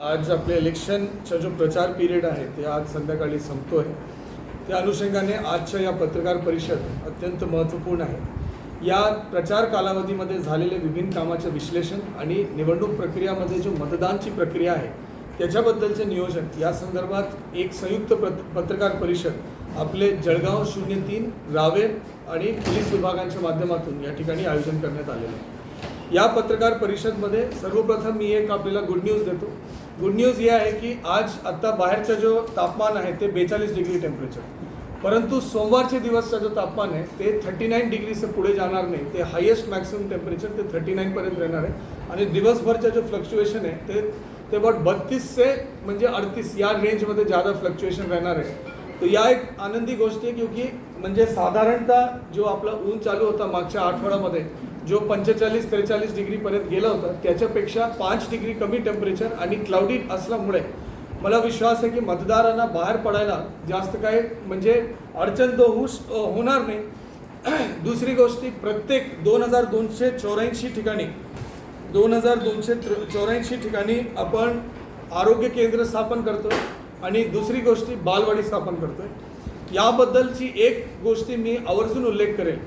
आज आपल्या इलेक्शनचा जो प्रचार पिरियड आहे ते आज संध्याकाळी संपतो आहे त्या अनुषंगाने आजच्या या पत्रकार परिषद अत्यंत महत्त्वपूर्ण आहे. या प्रचार कालावधीमध्ये झालेले विभिन्न कामाचं विश्लेषण आणि निवडणूक प्रक्रियामध्ये जो मतदानची प्रक्रिया आहे त्याच्याबद्दलचे नियोजन या संदर्भात एक संयुक्त पत पत्रकार परिषद आपले जळगाव शून्य तीन रावे आणि पोलीस विभागांच्या माध्यमातून या ठिकाणी आयोजन करण्यात आलेलं आहे. या पत्रकार परिषदमध्ये सर्वप्रथम मी एक आपल्याला गुड न्यूज देतो. गुड न्यूज हे आहे की आज आत्ता बाहेरचा जो तापमान आहे ते बेचाळीस डिग्री टेम्परेचर परंतु सोमवारचे दिवसचा जो तापमान आहे ते थर्टी नाईन डिग्रीचं पुढे जाणार नाही. ते हायेस्ट मॅक्सिमम टेम्परेचर ते थर्टी नाईनपर्यंत राहणार आहे. आणि दिवसभरचं जो फ्लक्च्युएशन आहे ते ते अबाउट बत्तीसचे म्हणजे अडतीस या रेंजमध्ये जादा फ्लक्च्युएशन राहणार आहे. तर या एक आनंदी गोष्ट आहे क्योंकि म्हणजे साधारणतः जो आपला ऊन चालू होता मागच्या आठवड्यामध्ये जो पंचेचाळीस त्रेचाळीस डिग्रीपर्यंत गेला होता त्याच्यापेक्षा पाच डिग्री कमी टेम्परेचर आणि क्लाउडी असल्यामुळे मला विश्वास आहे की मतदारांना बाहेर पडायला जास्त काही म्हणजे अडचण तो होऊ होणार नाही. दुसरी गोष्टी प्रत्येक दोन हजार दोनशे चौऱ्याऐंशी ठिकाणी दोन हजार दोनशे चौऱ्याऐंशी ठिकाणी आपण आरोग्य केंद्र स्थापन करतो आणि दुसरी गोष्टी बालवाडी स्थापन करतोय. याबद्दलची एक गोष्टी मी आवर्जून उल्लेख करेल.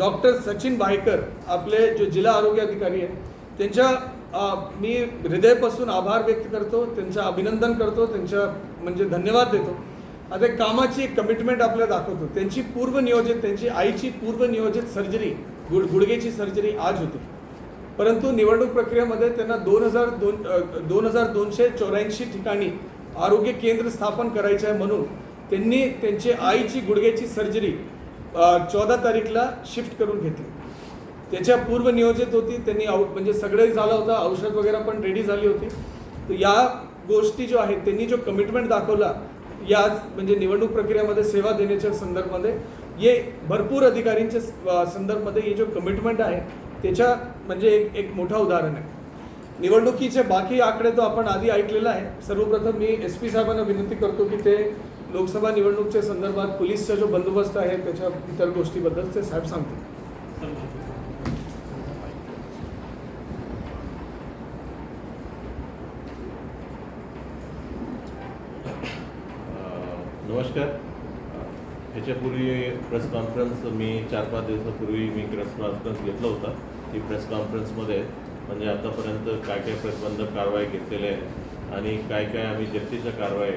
डॉक्टर सचिन भायकर आपले जो जिल्हा आरोग्य अधिकारी आहेत त्यांच्या मी हृदयपासून आभार व्यक्त करतो त्यांचं अभिनंदन करतो त्यांच्या म्हणजे धन्यवाद देतो. आता एक कामाची एक कमिटमेंट आपल्याला दाखवतो. त्यांची पूर्वनियोजित त्यांची आईची पूर्वनियोजित सर्जरी गुड गुडघेची सर्जरी आज होती. परंतु निवडणूक प्रक्रियेमध्ये त्यांना दोन हजार दोन दोन हजार दोनशे चौऱ्याऐंशी ठिकाणी आरोग्य केंद्र स्थापन करायचे आहे म्हणून त्यांनी त्यांची आईची गुडघ्याची सर्जरी चौदा तारीखला शिफ्ट करून घेतली. त्याच्या पूर्व नियोजित होती त्यांनी औ म्हणजे सगळे झालं होतं औषध वगैरे पण रेडी झाली होती. तर या गोष्टी जो आहेत त्यांनी जो कमिटमेंट दाखवला या म्हणजे निवडणूक प्रक्रियेमध्ये सेवा देण्याच्या संदर्भामध्ये हे भरपूर अधिकारींच्या संदर्भामध्ये हे जो कमिटमेंट आहे त्याच्या म्हणजे एक एक मोठा उदाहरण आहे. निवडणुकीचे बाकी आकडे तो आपण आधी ऐकलेला आहे. सर्वप्रथम मी एस पी साहेबांना विनंती करतो की ते लोकसभा निवडणूकच्या संदर्भात पोलीसचा जो बंदोबस्त आहे त्याच्या इतर गोष्टीबद्दल ते साहेब सांगतील. नमस्कार. ह्याच्यापूर्वी प्रेस कॉन्फरन्स मी चार पाच दिवसापूर्वी मी प्रेस कॉन्फरन्स घेतला होता. ती प्रेस कॉन्फरन्समध्ये म्हणजे आतापर्यंत काय काय प्रतिबंधक कारवाई घेतलेल्या आहेत आणि काय काय आम्ही जनतेच्या कारवाई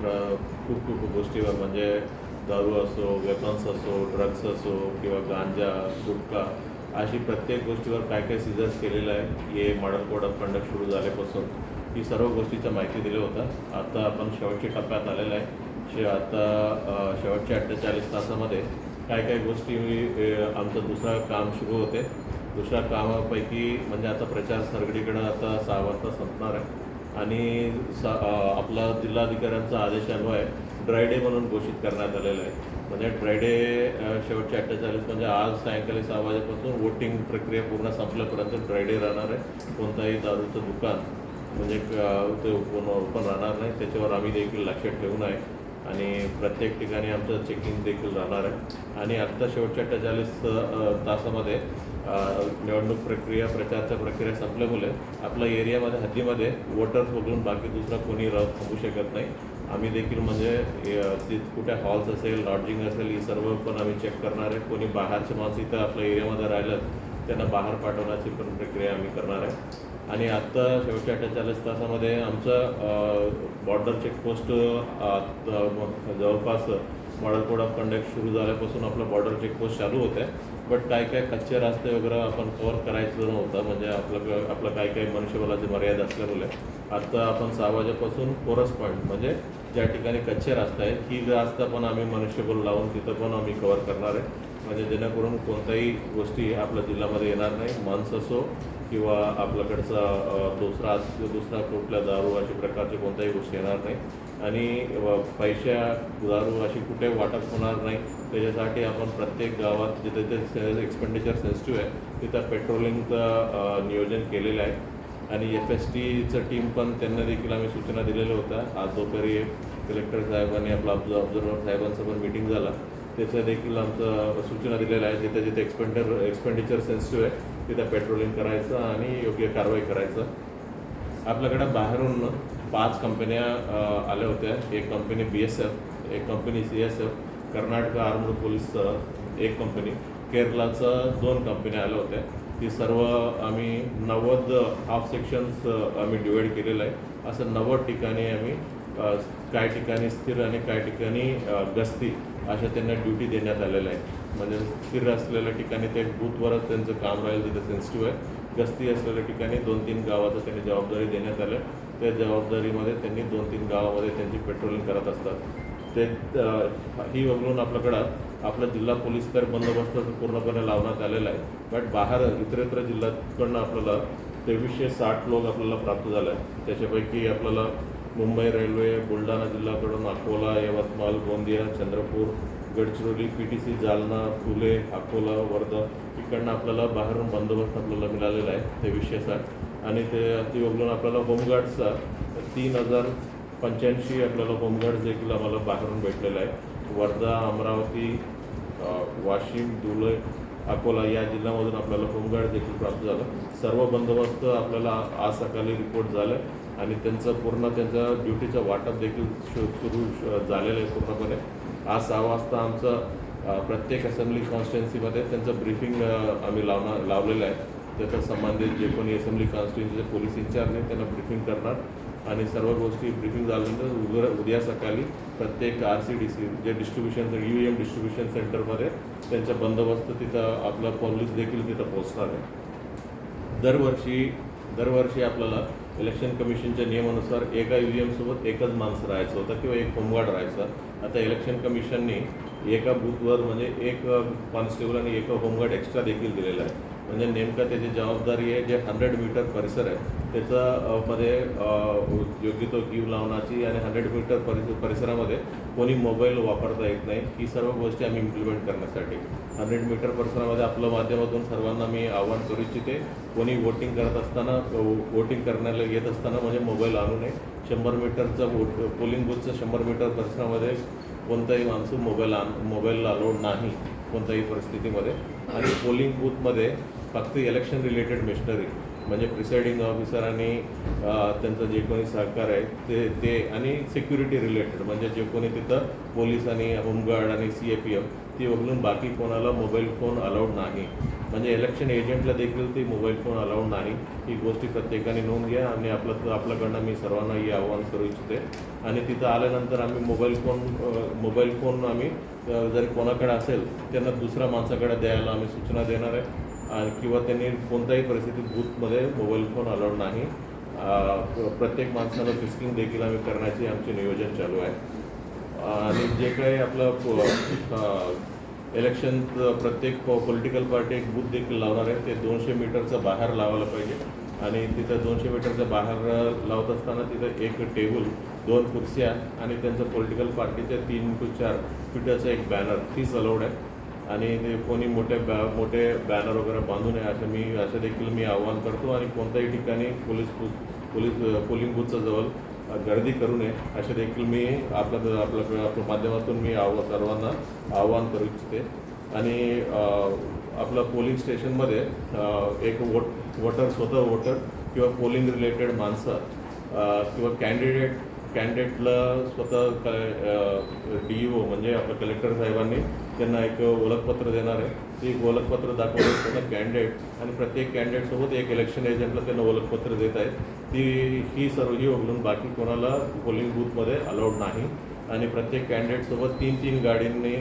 प्र- खूप खूप गोष्टीवर म्हणजे दारू असो वेपन्स असो ड्रग्स असो किंवा गांजा गुटखा अशी प्रत्येक गोष्टीवर काय काय सिजर्स केलेलं आहे हे मॉडल कोड ऑफ कंडक्ट सुरू झाल्यापासून ही सर्व गोष्टीच्या माहिती दिली होता. आता आपण शेवटच्या टप्प्यात आलेला आहे. शे आता शेवटच्या अठ्ठेचाळीस तासामध्ये काय काय गोष्टी आमचं दुसरं काम सुरू होते. दुसऱ्या कामापैकी म्हणजे आता प्रचार सगळीकडं आता सहा वाजता संपणार आहे. आणि सा आपला जिल्हाधिकाऱ्यांचा आदेशान्वय ड्राय डे म्हणून घोषित करण्यात आलेलं आहे. म्हणजे ड्राय डे शेवटचे शेवटच्या अठ्ठेचाळीस म्हणजे आज सायंकाळी सहा वाजेपासून वोटिंग प्रक्रिया पूर्ण संपल्यापर्यंत ड्राय डे राहणार आहे. कोणताही दारूचं दुकान म्हणजे ते ओपन ओपन राहणार नाही. त्याच्यावर आम्ही देखील लक्ष ठेवून आहे. आणि प्रत्येक ठिकाणी आमचं चेकिंग देखील राहणार आहे. आणि आत्ता शेवटच्या अठ्ठेचाळीस तासामध्ये निवडणूक प्रक्रिया प्रचारच्या प्रक्रिया संपल्यामुळे आपल्या एरियामध्ये हद्दीमध्ये वोटर्स वगळून बाकी दुसरा कोणी राह थांबू शकत नाही. आम्ही देखील म्हणजे अ, कुठे हॉल्स असेल लॉडजिंग असेल ही सर्व पण आम्ही चेक करणार आहे. कोणी बाहेरचे माणसं इथं आपल्या एरियामध्ये राहिलं त्यांना बाहेर पाठवण्याची पण प्रक्रिया आम्ही करणार आहे. आणि आत्ता शेवटच्या अठ्ठेचाळीस तासामध्ये आमचं बॉर्डर चेकपोस्ट जवळपास मॉडल कोड ऑफ कंडक्ट सुरू झाल्यापासून आपलं बॉर्डर चेकपोस्ट चालू होतं आहे बट काय काय कच्चे रस्ते वगैरे आपण कवर करायचं नव्हतं. म्हणजे आपलं आपलं काय काय मनुष्यबलाची मर्यादा असल्यामुळे. आत्ता आपण सहा वाजेपासून कोरस पॉईंट म्हणजे ज्या ठिकाणी कच्चे रस्ते आहेत ती रास्ता पण आम्ही मनुष्यबल लावून तिथं पण आम्ही कवर करणार आहे. म्हणजे जेणेकरून कोणत्याही गोष्टी आपल्या जिल्ह्यामध्ये येणार नाही. मांस असो किंवा आपल्याकडचा दुसरा दुसरा कुठल्या दारू अशा प्रकारचे कोणत्याही गोष्टी येणार नाही. आणि पैशा दारू अशी कुठे वाटप होणार नाही. त्याच्यासाठी आपण प्रत्येक गावात जिथे जिथे एक्सपेंडिचर सेन्सिटिव्ह आहे तिथं पेट्रोलिंगचं नियोजन केलेलं आहे. आणि एफ एस टीचं टीम पण त्यांना देखील आम्ही सूचना दिलेल्या होत्या. आज दुपारी कलेक्टर साहेबांनी आपला ऑब्झर्वर साहेबांचं पण मिटिंग झाला. त्याचं देखील आमचं सूचना दिलेल्या आहे जिथे जिथे एक्सपेंडर एक्सपेंडिचर सेन्सिटिव्ह आहे तिथं पेट्रोलिंग करायचं आणि योग्य कारवाई करायचं. आपल्याकडं बाहेरून पाच कंपन्या आल्या होत्या एक कंपनी बी एस एफ एक company C S F Karnataka armed पोलीसचं एक कंपनी. केरळाचं दोन कंपन्या आल्या होत्या ती सर्व आम्ही नव्वद हाफ सेक्शन्स आम्ही डिवाईड केलेलं आहे. असं नव्वद ठिकाणी आम्ही काही ठिकाणी स्थिर आणि काही ठिकाणी गस्ती अशा त्यांना ड्युटी देण्यात आलेल्या आहे. म्हणजे स्थिर असलेल्या ठिकाणी ते बूथवरच त्यांचं काम राहील तिथे सेन्सिटिव्ह आहे. गस्ती असलेल्या ठिकाणी दोन तीन गावाचं त्यांनी जबाबदारी देण्यात आलं त्या जबाबदारीमध्ये त्यांनी दोन तीन गावामध्ये त्यांची पेट्रोलिंग करत असतात. ते ही वगळून आपल्याकडं आपला जिल्हा पोलीस तर बंदोबस्त पूर्णपणे लावण्यात आलेला आहे. बट बाहेर इतरत्र जिल्ह्याकडनं आपल्याला तेवीसशे साठ लोक आपल्याला प्राप्त झाले. आहे त्याच्यापैकी आपल्याला Mumbai railway Buldhana जिल्ह्याकडून Akola Yavatmal Gondia Chandrapur Gadchiroli P T C Jalna फुले अकोला वर्धा इकडनं आपल्याला बाहेरून बंदोबस्त आपल्याला मिळालेला आहे. तेवीसशे साठ. आणि ते ती आपल्याला होमगार्डचा तीन हजार पंच्याऐंशी आपल्याला होमगार्ड देखील आम्हाला बाहेरून भेटलेला आहे वर्धा अमरावती वाशिम धुळे अकोला या जिल्ह्यामधून आपल्याला होमगार्ड देखील प्राप्त झालं. सर्व बंदोबस्त आपल्याला आज सकाळी रिपोर्ट झालं आणि त्यांचं पूर्ण त्यांचं ड्युटीचं वाटप देखील शु- सुरू झालेलं आहे पूर्णपणे. आज सहा वाजता आमचं प्रत्येक असेंब्ली कॉन्स्टिट्युन्सीमध्ये त्यांचं ब्रीफिंग आम्ही लावणार लावलेलं आहे. त्याच्या संबंधित जे कोणी असेंब्ली कॉन्स्टिट्युन्सीचे पोलीस इन्चार्ज आहेत त्यांना ब्रीफिंग करणार आणि सर्व गोष्टी ब्रिफिंग झाल्यानंतर उद्या उद्या सकाळी प्रत्येक R C D C J distribution U M distribution सेंटरमध्ये त्यांचा बंदोबस्त तिथं आपला पोलीस देखील तिथं पोहोचणार आहे. दरवर्षी दरवर्षी आपल्याला इलेक्शन कमिशनच्या नियमानुसार एका यू एमसोबत एकच माणसं राहायचं होतं किंवा एक होमगार्ड राहायचा. आता इलेक्शन कमिशनने एका बूथवर म्हणजे एक कॉन्स्टेबल आणि एक होमगार्ड एक्स्ट्रा देखील दिलेला आहे. म्हणजे नेमकं त्याची जबाबदारी आहे जे हंड्रेड मीटर परिसर आहे त्याचा मध्ये योग्य तो क्यू लावण्याची आणि हंड्रेड मीटर परिस परिसरामध्ये कोणी मोबाईल वापरता येत नाही ही सर्व गोष्टी आम्ही इम्प्लिमेंट करण्यासाठी. हंड्रेड मीटर परिसरामध्ये आपलं माध्यमातून सर्वांना मी आव्हान करू इच्छिते कोणी वोटिंग करत असताना वोटिंग करण्याला येत असताना म्हणजे मोबाईल आणू नये. शंभर मीटरचं वोट पोलिंग बूथचं शंभर मीटर परिसरामध्ये कोणताही माणसं मोबाईल आण मोबाईलला अलाउड नाही. कोणत्याही परिस्थितीमध्ये. आणि पोलिंग बूथमध्ये फक्त इलेक्शन रिलेटेड मिशनरी म्हणजे प्रिसाइडिंग ऑफिसर आणि त्यांचं जे कोणी सहकार आहे ते ते आणि सिक्युरिटी रिलेटेड म्हणजे जे कोणी तिथं पोलीस आणि होमगार्ड आणि सी ए पी एफ ती वगळून बाकी कोणाला मोबाईल फोन अलाउड नाही. म्हणजे इलेक्शन एजंटला देखील ती मोबाईल फोन अलाउड नाही. ही गोष्टी प्रत्येकाने नोंद घ्या आणि आपलं आपल्याकडनं मी सर्वांना ही आवाहन करू इच्छिते. आणि तिथं आल्यानंतर आम्ही मोबाईल फोन मोबाईल फोन आम्ही जर कोणाकडे असेल त्यांना दुसऱ्या माणसाकडे द्यायला आम्ही सूचना देणार आहे. आणि किंवा त्यांनी कोणत्याही परिस्थितीत बूथमध्ये मोबाईल फोन अलाउड नाही. प्रत्येक माणसाला फिस्किंग देखील आम्ही करण्याचे आमचे नियोजन चालू आहे. आणि जे काही आपलं इलेक्शन प्रत्येक पॉलिटिकल पार्टी एक बूथ देखील लावणार आहे. ते दोनशे मीटरचं बाहेर लावायला पाहिजे. आणि तिथं दोनशे मीटरचं बाहेर लावत असताना तिथं एक टेबल दोन खुर्च्या आणि त्यांचं पॉलिटिकल पार्टीचे तीन टू चार ट्विटरचा एक बॅनर तीच अलाउड आहे. आणि ते कोणी मोठे बॅ मोठे बॅनर वगैरे बांधू नये असं मी असं देखील मी आवाहन करतो. आणि कोणत्याही ठिकाणी पोलीस पोलीस पोलिंग बूथच्या जवळ गर्दी करू नये असे देखील मी आपल्या आपल्या आपल्या माध्यमातून मी आव सर्वांना आवाहन करू इच्छिते. आणि आपलं पोलिंग स्टेशनमध्ये एक वोट वोटर स्वतः वोटर किंवा पोलिंग रिलेटेड माणसं किंवा कॅन्डिडेट कॅन्डिडेटला स्वतः क डी ओ म्हणजे आपल्या कलेक्टर साहेबांनी त्यांना एक ओळखपत्र देणार आहे. ते एक ओळखपत्र दाखवलं त्यांना कॅन्डिडेट आणि प्रत्येक कॅन्डिडेटसोबत एक इलेक्शन एजंटला त्यांना ओळखपत्र देत आहेत. ती ही सर्व ही वगळून बाकी कोणाला पोलिंग बूथमध्ये अलाउड नाही. आणि प्रत्येक कॅन्डिडेटसोबत तीन तीन गाडींनी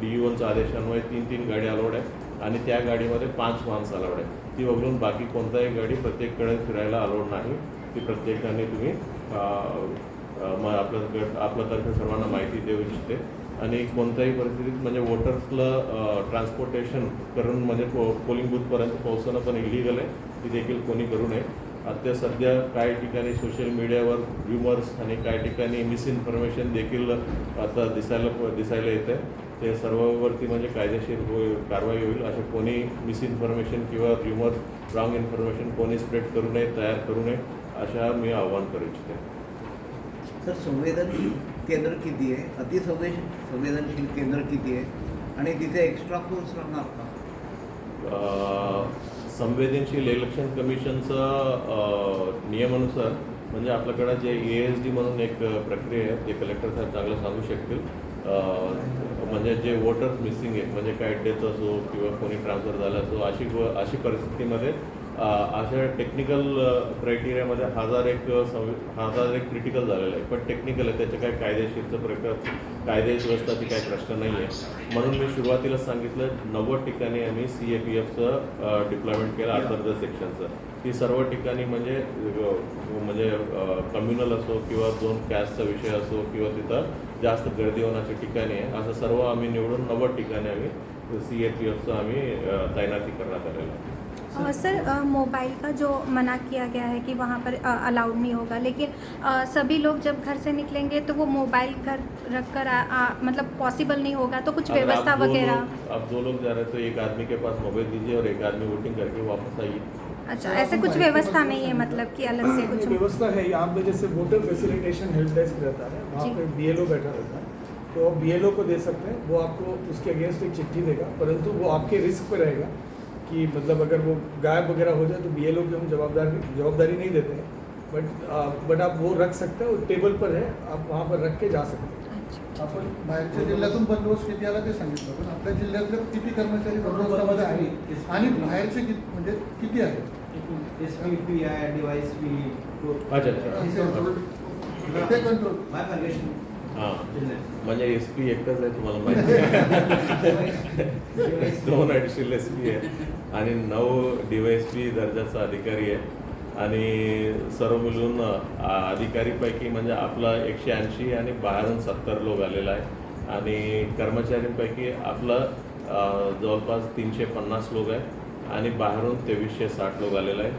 डी ओनच्या आदेशान्वये तीन तीन गाडी अलाउड आहे आणि त्या गाडीमध्ये पाच माणसं अलाउड आहे ती वगळून बाकी कोणताही गाडी प्रत्येककडे फिरायला अलाउड नाही. ती प्रत्येकाने तुम्ही मग आपलं आपलं तर्फे आपल्यातर्फे सर्वांना माहिती देऊ इच्छिते. आणि कोणत्याही परिस्थितीत म्हणजे वोटर्सला ट्रान्सपोर्टेशन करून म्हणजे पो पोलिंग बूथपर्यंत पोहोचणं पण इलिगल आहे. ती देखील कोणी करू नये. आता सध्या काही ठिकाणी सोशल मीडियावर व्ह्युमर्स आणि काही ठिकाणी मिसइन्फॉर्मेशन देखील आता दिसायला दिसायला येतं आहे ते सर्ववरती म्हणजे कायदेशीर हो कारवाई होईल. असे कोणी मिसइन्फॉर्मेशन किंवा र्युमर्स रॉंग इन्फॉर्मेशन कोणी स्प्रेड करू नये तयार करू नये अशा मी आव्हान करू इच्छिते. तर संवेदनशील केंद्र किती आहे? अतिसंवेद संवेदनशील केंद्र किती आहे? आणि तिथे एक्स्ट्रा फोर्स राहणार का? संवेदनशील इलेक्शन कमिशनचं नियमानुसार म्हणजे आपल्याकडं जे ए एस डी म्हणून एक प्रक्रिया आहे ते कलेक्टर साहेब चांगलं सांगू शकतील. म्हणजे जे वोटर्स मिसिंग आहेत म्हणजे काय डेथ असो किंवा कोणी ट्रान्सफर झालं असो अशी अशी परिस्थितीमध्ये अशा टेक्निकल क्रायटेरियामध्ये हजार एक संवि हजार एक क्रिटिकल झालेलं आहे पण टेक्निकल आहे त्याचे काही कायदेशीरचं प्रकार कायदे व्यवस्थाची काही प्रश्न नाही आहे म्हणून मी सुरुवातीलाच सांगितलं नव्वद ठिकाणी आम्ही सी ए पी एफचं डिप्लॉयमेंट केलं अंतर्गत सेक्शनचं ती सर्व ठिकाणी म्हणजे म्हणजे कम्युनल असो किंवा दोन कॅस्टचा विषय असो किंवा तिथं जास्त गर्दी होण्याच्या ठिकाणी आहे. असं सर्व आम्ही निवडून नव्वद ठिकाणी आम्ही सी ए पी एफचं आम्ही तैनाती करण्यात आलेलं आहे. अ, सर मोबाइल का जो मना किया गया है कि वहाँ पर अलाउड नहीं होगा लेकिन अ, सभी लोग जब घर से निकलेंगे तो वो मोबाइल घर रख कर आ, आ, मतलब पॉसिबल नहीं होगा तो कुछ व्यवस्था वगैरह? आप दो लोग जा रहे हैं तो एक आदमी के पास मोबाइल दीजिए और एक आदमी वोटिंग करके वापस आइए। अच्छा ऐसे कुछ व्यवस्था नहीं है मतलब कि अलग से कुछ? व्यवस्था है यहाँ पे जैसे वोटर फैसिलिटेशन हेल्प डेस्क रहता है वहाँ पे बी बैठा रहता है तो आप बी को दे सकते हैं वो आपको उसके अगेंस्ट एक चिट्ठी देगा परंतु वो आपके रिस्क पे रहेगा कि मतलब अगर वो गायब वगैरह हो जाए तो बी की हम जवाबदारी जवाबदारी नहीं देते हैं। बट बट आप वो रख सकते हैं वो टेबल पर है आप वहाँ पर रख के जा सकते हैं। अच्छा। आपण बाहेरच्या जिल्ह्यातून बंदोबस्त किती आला ते सांगितलं पण आपल्या जिल्ह्यातले किती कर्मचारी बंदोबस्तामध्ये आहे आणि बाहेरचे किती म्हणजे किती आहेत? एस पी पी आहे डिवाइस पी ते कंट्रोल हाँ. म्हणजे एस पी एकच आहे तुम्हाला माहिती. दोन अडीचशे एस पी आहे. आणि नऊ डीवायस पी दर्जाचा अधिकारी आहे. आणि सर्व मिळून अधिकारीपैकी म्हणजे आपला एकशे ऐंशी आणि बाहेरून सत्तर लोक आलेला आहे. आणि कर्मचाऱ्यांपैकी आपलं जवळपास तीनशे पन्नास लोक आहे आणि बाहेरून तेवीसशे साठ लोक आलेला आहे.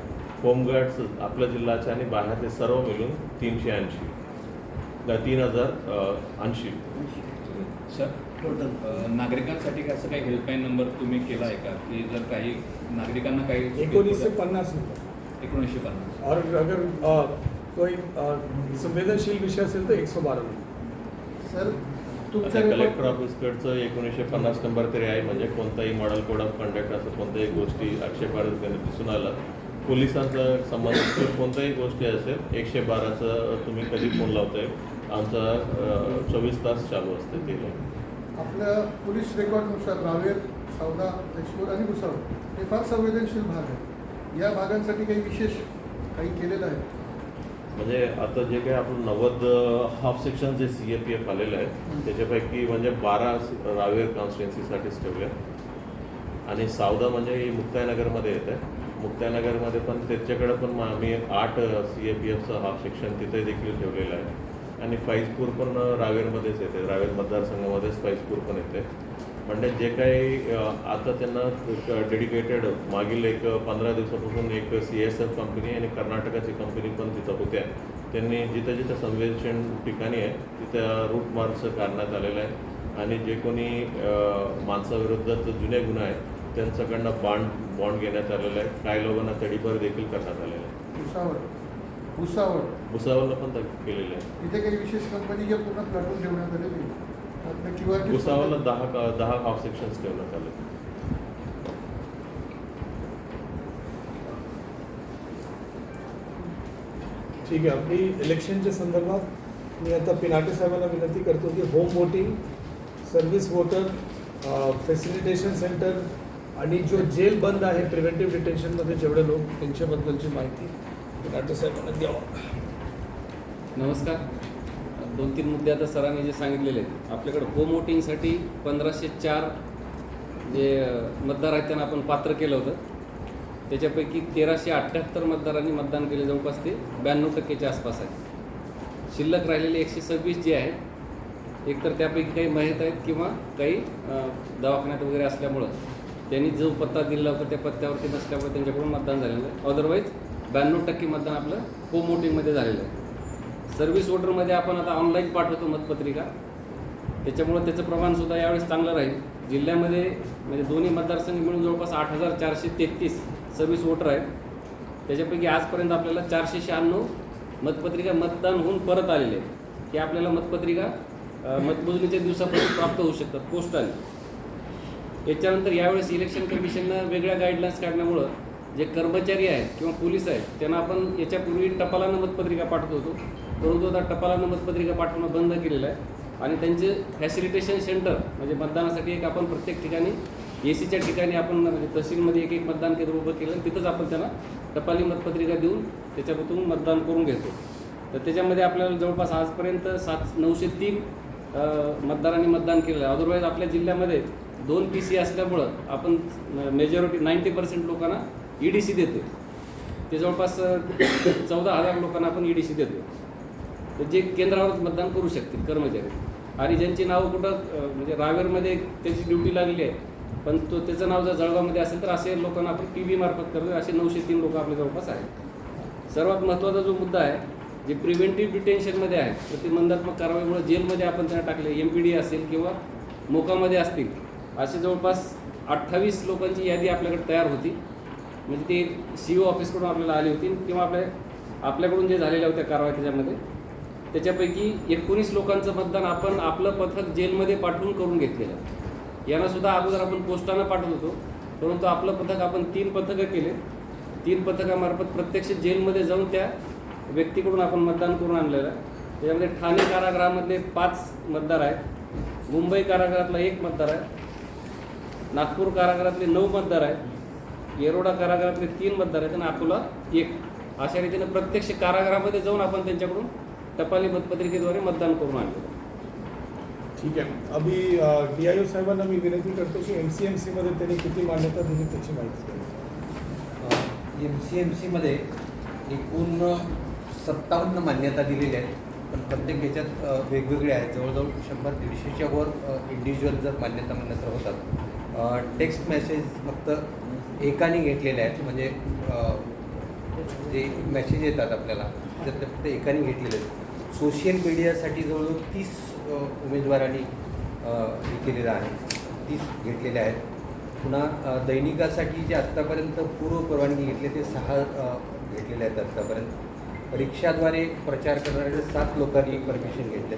होमगार्ड्स आपल्या जिल्ह्याचे आणि बाहेरचे सर्व मिळून तीनशे ऐंशी. तीन हजार ऐंशी. सर टोटल नागरिकांसाठी असं काही हेल्पलाईन नंबर तुम्ही केला आहे का? की जर काही नागरिकांना काही एकोणीसशे पन्नास एकोणीसशे पन्नास. और अगर कोई संवेदनशील विषय असेल तर एकशे बारा सर तुमच्या कलेक्टर ऑफिसकडचं एकोणीसशे पन्नास नंबर तरी आहे. म्हणजे कोणताही मॉडेल कोड ऑफ कंडक्ट असं कोणत्याही गोष्टी आक्षेपार्ह दिसून आलं. पोलिसांचा संबंधित कोणत्याही गोष्टी असेल एकशे बाराचं तुम्ही कधी फोन लावताय? आमचा चोवीस तास चालू असते ते. आपल्या पोलीस रेकॉर्डनुसार रावेर सावदा लष्कर आणि भुसावळ हे फार संवेदनशील भाग आहे या भागांसाठी काही विशेष काही केलेलं आहे? म्हणजे आता जे काही आपण नव्वद हाफ सेक्शन जे सी ए पी एफ आलेलं आहे त्याच्यापैकी म्हणजे बारा रावेर कॉन्स्टिट्युन्सीसाठीच ठेवले आणि सावदा म्हणजे हे मुक्ताईनगरमध्ये येतं मुक्ताईनगरमध्ये पण त्याच्याकडे पण आम्ही आठ सी ए पी एफचं हाफ सेक्शन तिथे देखील ठेवलेलं आहे. आणि फैजपूर पण रावेरमध्येच येते. रावेर मतदारसंघामध्येच फैजपूर पण येते. म्हणजे जे काही आता त्यांना डेडिकेटेड मागील एक पंधरा दिवसापासून एक सी एस एफ कंपनी आणि कर्नाटकाची कंपनी पण तिथं होत्या. त्यांनी जिथं जिथं संवेदनशील ठिकाणी आहे तिथं रूट मार्च काढण्यात आलेलं आहे आणि जे कोणी माणसाविरुद्ध जुने गुन्हे आहेत त्यांच्याकडनं बॉन्ड बॉन्ड घेण्यात आलेलं आहे काही लोकांना तडीपर देखील करण्यात आलेलं आहे भुसावळ. भुसावळ. भुसावळला पण केलेलं आहे तिथे काही विशेष कंपनी जे पूर्ण प्लॅटून ठेवण्यात आलेली आर भुसावळला दहा का- दहा हाफ सेक्शन्स ठेवण्यात आले. ठीक आहे. आपली इलेक्शनच्या संदर्भात मी आता पिनाटे साहेबांना विनंती करतो की home voting service voter facilitation centre आणि जो जेल बंद आहे प्रिव्हेंटिव्ह डिटेन्शनमध्ये जेवढे लोक त्यांच्याबद्दलची माहिती पिनाटे साहेबांना द्यावा. नमस्कार. दोन तीन मुद्दे आता सरांनी जे सांगितलेले आहेत. आपल्याकडे होम वोटिंगसाठी पंधराशे चार जे मतदार आहेत त्यांना आपण पात्र केलं होतं. त्याच्यापैकी तेराशे अठ्ठ्याहत्तर मतदारांनी मतदान केले. जवळपास ते ब्याण्णव टक्केच्या आसपास आहे. शिल्लक राहिलेले एकशे सव्वीस जे आहेत एकतर त्यापैकी काही माहीत आहेत किंवा काही दवाखान्यात वगैरे असल्यामुळं त्यांनी जो पत्ता दिला होता त्या पत्त्यावरती नसल्यामुळे त्यांच्याकडून मतदान झालेलं आहे. अदरवाईज ब्याण्णव टक्के मतदान आपलं होम वोटिंगमध्ये झालेलं आहे. सर्व्हिस वोटरमध्ये आपण आता ऑनलाईन पाठवतो मतपत्रिका. त्याच्यामुळं त्याचं प्रमाणसुद्धा यावेळेस चांगलं राहील. जिल्ह्यामध्ये म्हणजे दोन्ही मतदारसंघ मिळून जवळपास आठ हजार चारशे तेहतीस सर्व्हिस वोटर आहेत. त्याच्यापैकी आजपर्यंत आपल्याला चारशे शहाण्णव मतपत्रिका मतदान होऊन परत आलेले आहेत. हे आपल्याला मतपत्रिका मतमोजणीच्या दिवसापासून प्राप्त होऊ शकतात पोस्टाने याच्यानंतर यावेळेस इलेक्शन कमिशननं वेगळ्या गाईडलाईन्स काढण्यामुळं जे कर्मचारी आहेत किंवा पोलीस आहेत त्यांना आपण याच्यापूर्वी टपालानं मतपत्रिका पाठवत होतो. परंतु आता टपाला मतपत्रिका पाठवणं बंद केलेलं आहे. आणि त्यांचे फॅसिलिटेशन सेंटर म्हणजे मतदानासाठी एक आपण प्रत्येक ठिकाणी ए सीच्या ठिकाणी आपण म्हणजे तहसीलमध्ये एक एक मतदान केंद्र उभं केलं आणि तिथंच आपण त्यांना टपाली मतपत्रिका देऊन त्याच्यामधून मतदान करून घेतो. तर त्याच्यामध्ये आपल्याला जवळपास आजपर्यंत सात नऊशे तीन मतदारांनी मतदान केलेलं आहे. अदरवाईज आपल्या जिल्ह्यामध्ये दोन पी सी असल्यामुळं आपण मेजॉरिटी नाईंटी पर्सेंट लोकांना ई डी सी देतो ते जवळपास चौदा हजार लोकांना आपण ई डी सी देतो तर जे केंद्रावरच मतदान करू शकतील कर्मचारी. आणि ज्यांची नावं कुठं म्हणजे रावेरमध्ये त्याची ड्युटी लागली आहे पण तो त्याचं नाव जर जळगावमध्ये असेल तर असे लोकांना आपण टी व्ही मार्फत करतो असे नऊशे तीन लोक आपल्या जवळपास आहेत. सर्वात महत्त्वाचा जो मुद्दा आहे जे प्रिव्हेंटिव्ह डिटेन्शनमध्ये आहेत प्रतिबंधात्मक कारवाईमुळे जेलमध्ये आपण त्यांना टाकले एम पी डी असेल किंवा मोकामध्ये असतील असे जवळपास अठ्ठावीस लोकांची यादी आपल्याकडे तयार होती. म्हणजे ते सी ओ ऑफिसकडून आपल्याला आली होती किंवा आपल्या आपल्याकडून जे झालेल्या होत्या कारवाई त्याच्यामध्ये त्याच्यापैकी एकोणीस लोकांचं मतदान आपण आपलं पथक जेलमध्ये पाठवून करून घेतलेलं आहे. यांना सुद्धा अगोदर आपण पोस्टानं पाठवत होतो. परंतु आपलं पथक आपण तीन पथकं केले. तीन पथकामार्फत प्रत्यक्ष जेलमध्ये जाऊन त्या व्यक्तीकडून आपण मतदान करून आणलेलं आहे. त्याच्यामध्ये ठाणे कारागृहामधले पाच मतदार आहेत. मुंबई कारागृहातला एक मतदार आहे. नागपूर कारागृहातले नऊ मतदार आहेत. येरोडा कारागृहातले तीन मतदार आहेत आणि अकोला एक. अशा रीतीने प्रत्यक्ष कारागृहामध्ये जाऊन आपण त्यांच्याकडून टपाली मतपत्रिकेद्वारे मतदान करून आणलेलं. ठीक आहे. अभि डी आय ओ साहेबांना मी विनंती करतो की एम सी एम सीमध्ये त्यांनी किती मान्यता दिली त्याची माहिती द्या. एम सी एम सीमध्ये एकूण सत्तावन्न मान्यता दिलेल्या आहेत. पण प्रत्येक याच्यात अ, वेगवेगळे आहेत. जवळजवळ शंभर दीडशेच्या वर इंडिव्हिज्युअल जर मान्यता तर होतात. टेक्स्ट मेसेज फक्त एकाने घेतलेले आहेत. म्हणजे जे मेसेज येतात आपल्याला त्यातले फक्त एकाने घेतलेले आहेत. सोशल मीडियासाठी जवळजवळ तीस उमेदवारांनी हे केलेलं आहे. तीस घेतलेले आहेत. पुन्हा दैनिकासाठी जे आत्तापर्यंत पूर्व परवानगी घेतली ते सहा घेतलेले आहेत आत्तापर्यंत. रिक्षाद्वारे प्रचार करणाऱ्या सात लोकांनी परमिशन घेतले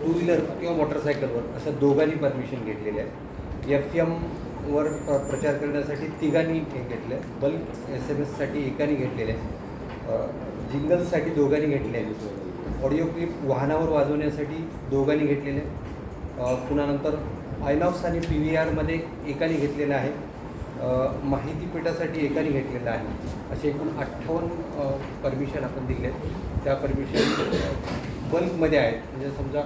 टू व्हीलर किंवा मोटरसायकलवर असं दोघांनी परमिशन घेतलेले आहे एफ एमवर प्रचार करण्यासाठी तिघांनी हे घेतलं आहे बल्क एस एम एससाठी एकाने घेतलेले आहे जिंगल्ससाठी दोघांनी घेतले आहेत. ऑडिओ क्लिप वाहनावर वाजवण्यासाठी दोघांनी घेतलेले. पुन्हा नंतर आयनॉक्स आणि पी व्ही आरमध्ये एकाने घेतलेलं आहे. माहितीपीठासाठी एकाने घेतलेलं आहे. असे एकूण अठ्ठावन्न परमिशन आपण दिले आहेत त्या परमिशन बल्कमध्ये आहेत. म्हणजे समजा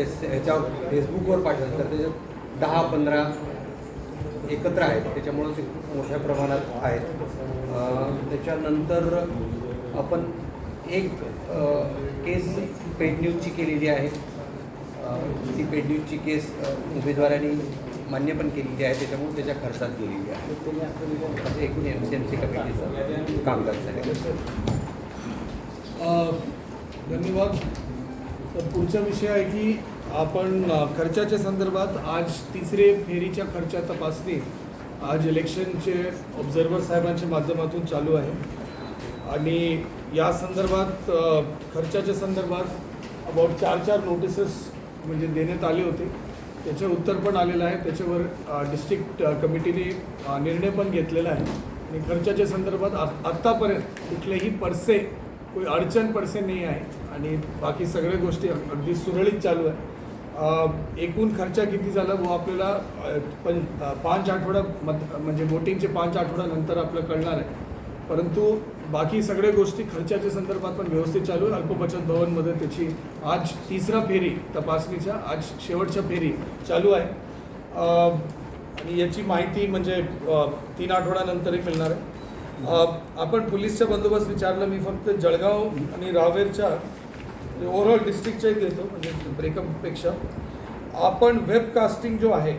एस ह्याच्यावर फेसबुकवर पाठवलं तर त्याच्यात दहा पंधरा एकत्र आहेत. त्याच्यामुळं मोठ्या प्रमाणात आहेत. त्याच्यानंतर आपण एक केस पेड न्यूजची केलेली आहे. ती पेड न्यूजची केस उमेदवारांनी मान्य पण केलेली आहे. त्याच्यामुळे त्याच्या खर्चात गेलेली आहे. एकूण एम सी एम सी कमिटीचं कामकाज झालेलं धन्यवाद. तर पुढचा विषय आहे की आपण खर्चाच्या संदर्भात आज तिसरे फेरीच्या खर्चा तपासणी आज इलेक्शनचे ऑब्झर्वर साहेबांच्या माध्यमातून चालू आहे. आणि या संदर्भात खर्चाच्या संदर्भात अबाउट चार चार नोटिसेस म्हणजे देण्यात आले होते. त्याचे उत्तर पण आलेलं आहे. त्याच्यावर डिस्ट्रिक्ट कमिटीने निर्णय पण घेतलेला आहे. आणि खर्चाच्या संदर्भात आ आत्तापर्यंत कुठलेही परसे कोई अडचण परसे नाही आहे. आणि बाकी सगळ्या गोष्टी अगदी सुरळीत चालू आहे. एकूण खर्च किती झाला वो आपल्याला पण पाच आठवडा मत म्हणजे वोटिंगचे पाच आठवड्यानंतर आपलं कळणार आहे. परंतु बाकी सगळ्या गोष्टी खर्चाच्या संदर्भात पण व्यवस्थित चालू आहे अल्पबचत भवनमध्ये त्याची आज तिसरा फेरी तपासणीच्या आज शेवटच्या फेरी चालू आहे. आणि याची माहिती म्हणजे तीन आठवड्यानंतरही मिळणार आहे. आपण पोलीसचा बंदोबस्त विचारलं मी फक्त जळगाव आणि रावेरच्या ओव्हरऑल डिस्ट्रिक्टच्याही देतो म्हणजे ब्रेकअपपेक्षा आपण वेबकास्टिंग जो आहे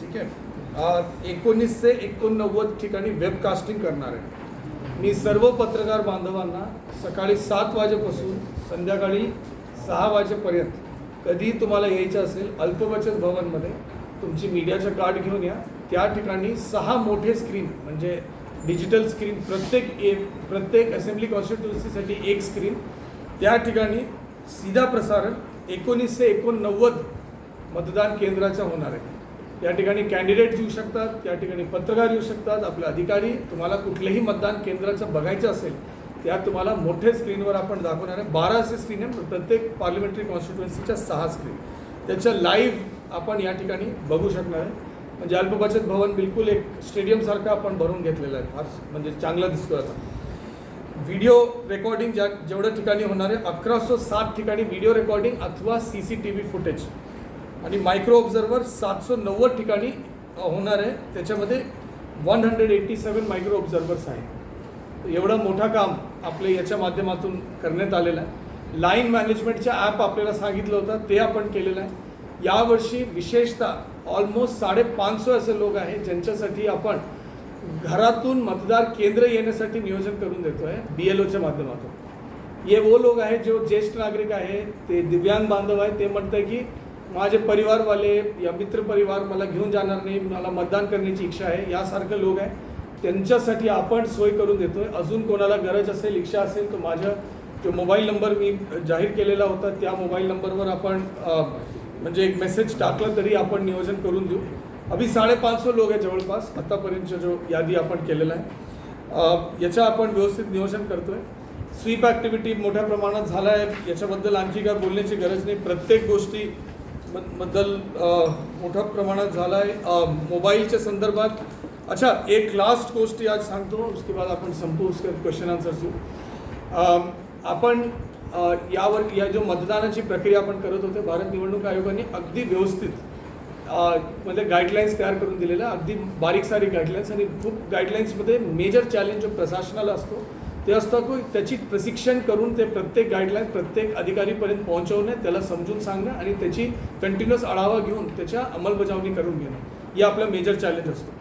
ठीक आहे एकोणीसशे एकोणनव्वद ठिकाणी वेबकास्टिंग करणार आहे. मी सर्व पत्रकार बांधवांना सकाळी सात वाजेपासून संध्याकाळी सहा वाजेपर्यंत कधीही तुम्हाला यायचं असेल अल्पबचत भवनमध्ये तुमची मीडियाचं कार्ड घेऊन या. त्या ठिकाणी सहा मोठे स्क्रीन म्हणजे डिजिटल स्क्रीन प्रत्येक ए प्रत्येक असेंब्ली कॉन्स्टिट्युन्सीसाठी एक स्क्रीन. त्या ठिकाणी सीधा प्रसारण एकोणीसशे एकोणनव्वद मतदान केंद्राच्या होणार आहे. या ठिकाणी कॅन्डिडेट येऊ शकतात या ठिकाणी पत्रकार येऊ शकतात आपले अधिकारी तुम्हाला कुठलंही मतदान केंद्राचं बघायचं असेल त्यात तुम्हाला मोठे स्क्रीनवर आपण दाखवणार आहे बाराशे स्क्रीन आहे प्रत्येक पार्लमेंटरी कॉन्स्टिट्युएन्सीच्या सहा स्क्रीन त्याचं लाईव्ह आपण या ठिकाणी बघू शकणार आहे. म्हणजे अल्पबचत भवन बिलकुल एक स्टेडियमसारखं आपण भरून घेतलेलं आहे. फार म्हणजे चांगला दिसतो आता. व्हिडिओ रेकॉर्डिंग ज्या जेवढ्या ठिकाणी होणार आहे अकराशे सात ठिकाणी व्हिडिओ रेकॉर्डिंग अथवा C C T V footage आणि मायक्रो ऑब्झर्वर सातशे नव्वद ठिकाणी होणार आहे. त्याच्यामध्ये one hundred eighty seven micro observers आहे एवढं मोठं काम आपलं याच्या माध्यमातून करण्यात आलेलं आहे. लाईन मॅनेजमेंटच्या ॲप आपल्याला सांगितलं होतं ते आपण केलेलं आहे. यावर्षी विशेषतः ऑलमोस्ट साडेपाचशे असे लोक आहेत ज्यांच्यासाठी आपण घरातून मतदार केंद्र येण्यासाठी नियोजन करून देतो आहे बी एल ओच्या माध्यमातून. ये वो लोक आहेत जो ज्येष्ठ नागरिक आहे ते दिव्यांग बांधव आहे ते म्हणतं आहे की माझे परिवारवाले या मित्र परिवार मला घेऊन जाणार नाही मला मतदान करण्याची इच्छा आहे यासारखं लोक आहे. त्यांच्यासाठी आपण सोय करून देतो आहे अजून कोणाला गरज असेल इच्छा असेल तर माझ्या जो मोबाईल नंबर मी जाहीर केलेला होता त्या मोबाईल नंबरवर आपण म्हणजे एक मेसेज टाकलं तरी आपण नियोजन करून देऊ. अभि सौ लोक आहे जवळपास आत्तापर्यंतच्या जो यादी आपण केलेला आहे. याचं आपण व्यवस्थित नियोजन करतो आहे स्वीप ॲक्टिव्हिटी मोठ्या प्रमाणात झाला आहे याच्याबद्दल आणखी काय बोलण्याची गरज नाही. प्रत्येक गोष्टी बद्दल मोठ्या प्रमाणात झाला आहे मोबाईलच्या संदर्भात अच्छा एक लास्ट गोष्टी आज सांगतो उसके बाद आपण संपू उसके क्वेश्चन आन्सर्स आपण यावर या जो मतदानाची प्रक्रिया आपण करत होते भारत निवडणूक आयोगाने अगदी व्यवस्थित म्हणजे गाईडलाईन्स तयार करून दिलेल्या अगदी बारीक सारीक गाईडलाईन्स आणि खूप गाईडलाईन्समध्ये मेजर चॅलेंज जो प्रशासनाला असतो ते असतं की त्याची प्रशिक्षण करून ते प्रत्येक गाईडलाईन प्रत्येक अधिकारीपर्यंत पोहोचवणे त्याला समजून सांगणं आणि त्याची कंटिन्युअस आढावा घेऊन त्याच्या अंमलबजावणी करून घेणं. या आपलं मेजर चॅलेंज असतो.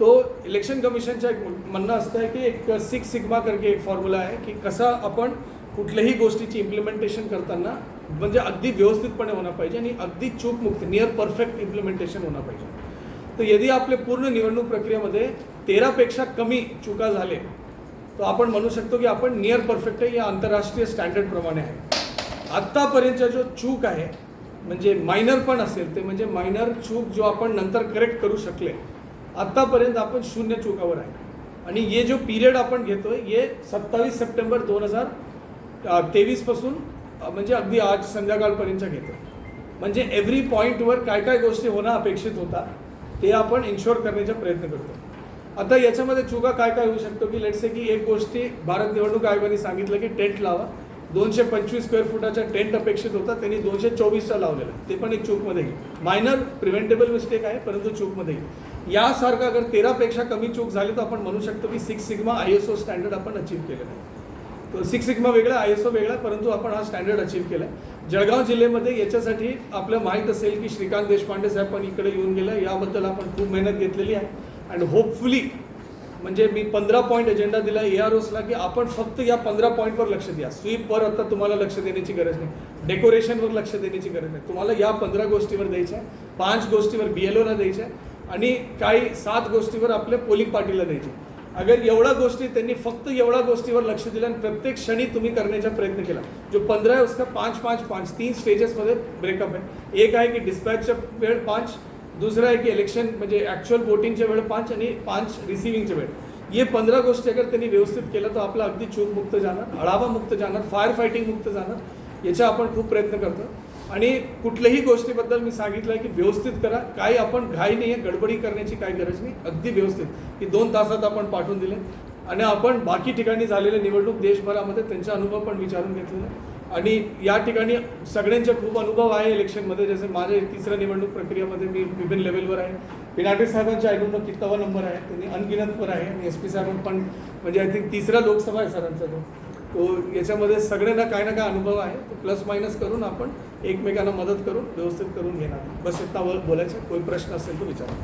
तो इलेक्शन कमिशनच्या एक म्हणणं असतं आहे की एक सिक्स सिग्मा करके एक फॉर्म्युला आहे की कसा आपण कुठल्याही गोष्टीची इम्प्लिमेंटेशन करताना म्हणजे अगदी व्यवस्थितपणे होणं पाहिजे आणि अगदी चूकमुक्त नियर परफेक्ट इम्प्लिमेंटेशन होणं पाहिजे. तर यदि आपले पूर्ण निवडणूक प्रक्रियेमध्ये तेरापेक्षा कमी चुका झाले तर आपण म्हणू शकतो की आपण नियर परफेक्ट आहे या आंतरराष्ट्रीय स्टँडर्डप्रमाणे आहे. आत्तापर्यंतचा जो चूक आहे म्हणजे मायनर पण असेल ते म्हणजे मायनर चूक जो आपण नंतर करेक्ट करू शकले आत्तापर्यंत आपण शून्य चुकावर आहे. आणि ये जो पिरियड आपण घेतो आहे हे सत्तावीस सप्टेंबर दोन हजार तेवीसपासून म्हणजे अगदी आज संध्याकाळपर्यंतच्या घेतो म्हणजे एव्हरी पॉईंटवर काय काय गोष्टी होणं अपेक्षित होता ते आपण इन्शुअर करण्याचा प्रयत्न करतो आता याच्यामध्ये चुका काय काय होऊ शकतो की लेट्स की एक गोष्टी भारत निवडणूक आयोगाने सांगितलं की टेंट लावा. दोनशे पंचवीस स्क्वेअर फुटाचा टेंट अपेक्षित होता त्यांनी दोनशे चोवीसचा लावलेला. ते पण एक चूकमध्ये येईल मायनर प्रिव्हेंटेबल मिस्टेक आहे परंतु चूकमध्ये येईल यासारखं अगर तेरापेक्षा कमी चूक झाली तर आपण म्हणू शकतो की six sigma I S O standard आपण अचीव्ह केलेला आहे. सिक्स सिग्मा वेगळा आय एस ओ वेगळा परंतु आपण हा स्टँडर्ड अचीव्ह केला जळगाव जिल्ह्यामध्ये याच्यासाठी आपलं माहीत असेल की श्रीकांत देशपांडे साहेब पण इकडे येऊन गेलं. याबद्दल आपण खूप मेहनत घेतलेली आहे. अँड होपफुली म्हणजे मी पंधरा पॉईंट एजेंडा दिला ए आर ओसला की आपण फक्त या पंधरा पॉईंटवर लक्ष द्या. स्वीपवर आता तुम्हाला लक्ष देण्याची गरज नाही. डेकोरेशनवर लक्ष देण्याची गरज नाही. तुम्हाला या पंधरा गोष्टीवर द्यायच्या आहे. पाच गोष्टीवर बी एल ओला द्यायच्या आहे. आणि काही सात गोष्टीवर आपल्या पोलिंग पार्टीला द्यायचे अगर एवढा गोष्टी त्यांनी फक्त एवढा गोष्टीवर लक्ष दिलं आणि प्रत्येक क्षणी तुम्ही करण्याचा प्रयत्न केला. जो पंधरा आहे उसका पाच पाच पाच तीन स्टेजेसमध्ये ब्रेकअप आहे. एक आहे की डिस्पॅचचा वेळ पाच दुसरं आहे की इलेक्शन म्हणजे ॲक्च्युअल वोटिंगच्या वेळ पाच आणि पाच रिसिव्हिंगच्या वेळ. हे पंधरा गोष्टी अगर त्यांनी व्यवस्थित केलं तर आपलं अगदी चूक मुक्त जाणार आढावा मुक्त जाणार फायर फायटिंग मुक्त जाणार याचा आपण खूप प्रयत्न करतो. आणि कुठल्याही गोष्टीबद्दल मी सांगितलं आहे की व्यवस्थित करा काही आपण घाई नाही आहे गडबडी करण्याची काही गरज नाही अगदी व्यवस्थित. की दोन तासात आपण पाठवून दिले. आणि आपण बाकी ठिकाणी झालेले निवडणूक देशभरामध्ये त्यांचा अनुभव पण विचारून घेतलेला आहे. आणि या ठिकाणी सगळ्यांचे खूप अनुभव आहे इलेक्शनमध्ये. जसे माझ्या तिसऱ्या निवडणूक प्रक्रियेमध्ये मी विभिन्न लेवलवर आहे. पिनाटे साहेबांच्या ऐकून डोंट कितवा नंबर आहे त्यांनी अनगिनतवर आहे. आणि एस पी साहेब पण म्हणजे आय थिंक तिसरा लोकसभा आहे सरांचा तो. तो याच्यामध्ये सगळ्यांना काय ना काय अनुभव आहे. तो प्लस मायनस करून आपण एकमेकांना मदत करून व्यवस्थित करून घेणार. बस इतना बोलायचं कोई प्रश्न असेल तो विचारा.